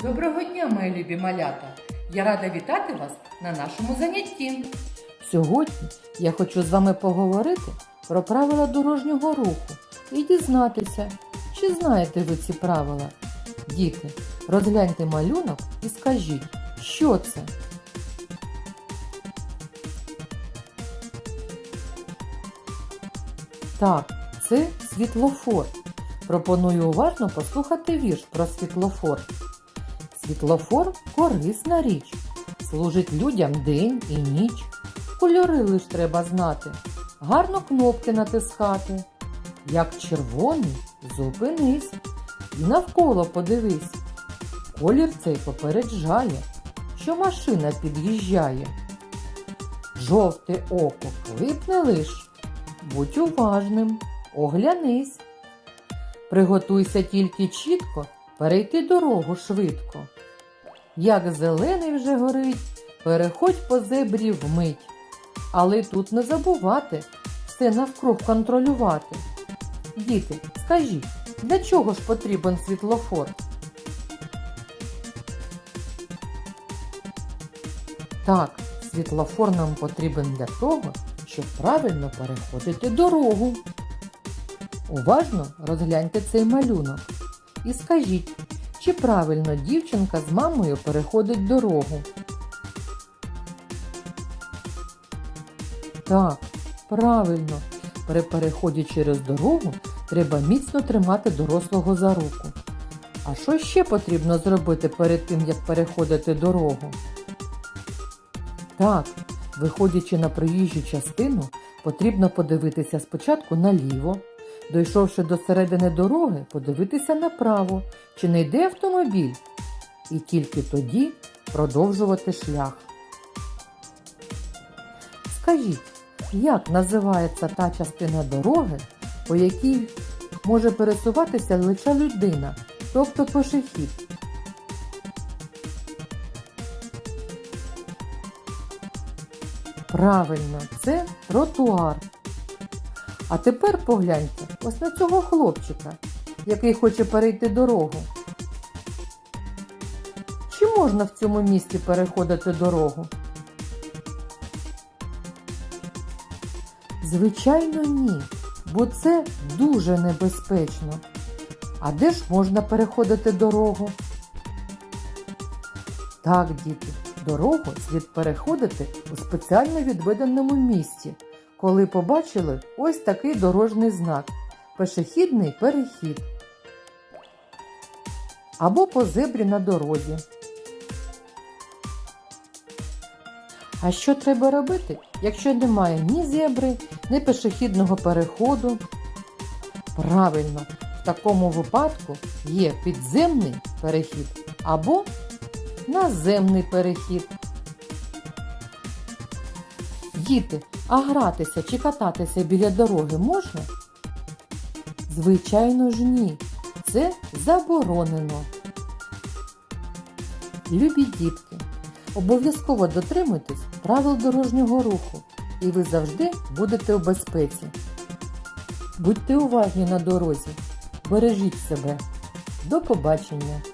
Доброго дня, мої любі малята! Я рада вітати вас на нашому занятті. Сьогодні я хочу з вами поговорити про правила дорожнього руху і дізнатися, чи знаєте ви ці правила. Діти, розгляньте малюнок і скажіть, що це? Так, це світлофор. Пропоную уважно послухати вірш про світлофор. Світлофор корисна річ, служить людям день і ніч. Кольори лиш треба знати, гарно кнопки натискати. Як червоний, зупинись і навколо подивись. Колір цей попереджає, що машина під'їжджає. Жовте око клипне лиш, будь уважним, оглянись. Приготуйся тільки чітко перейти дорогу швидко. Як зелений вже горить, переходь по зебрі вмить. Але тут не забувати все навкруг контролювати. Діти, скажіть, для чого ж потрібен світлофор? Так, світлофор нам потрібен для того, щоб правильно переходити дорогу. Уважно розгляньте цей малюнок і скажіть, чи правильно дівчинка з мамою переходить дорогу. Так, правильно. При переході через дорогу треба міцно тримати дорослого за руку. А що ще потрібно зробити перед тим, як переходити дорогу? Так, виходячи на проїжджу частину, потрібно подивитися спочатку наліво, дійшовши до середини дороги, подивитися направо, чи не йде автомобіль, і тільки тоді продовжувати шлях. Скажіть, як називається та частина дороги, по якій може пересуватися лише людина, тобто пішохід? Правильно, це тротуар. А тепер погляньте ось на цього хлопчика, який хоче перейти дорогу. Чи можна в цьому місці переходити дорогу? Звичайно, ні, бо це дуже небезпечно. А де ж можна переходити дорогу? Так, діти, дорогу слід переходити у спеціально відведеному місці, коли побачили ось такий дорожній знак пешехідний перехід. Або по зебрі на дорозі. А що треба робити, якщо немає ні зебри, ні пешехідного переходу? Правильно, в такому випадку є підземний перехід або наземний перехід. Діти, а гратися чи кататися біля дороги можна? Звичайно ж ні. Це заборонено. Любі дітки, обов'язково дотримуйтесь правил дорожнього руху, і ви завжди будете у безпеці. Будьте уважні на дорозі, бережіть себе. До побачення!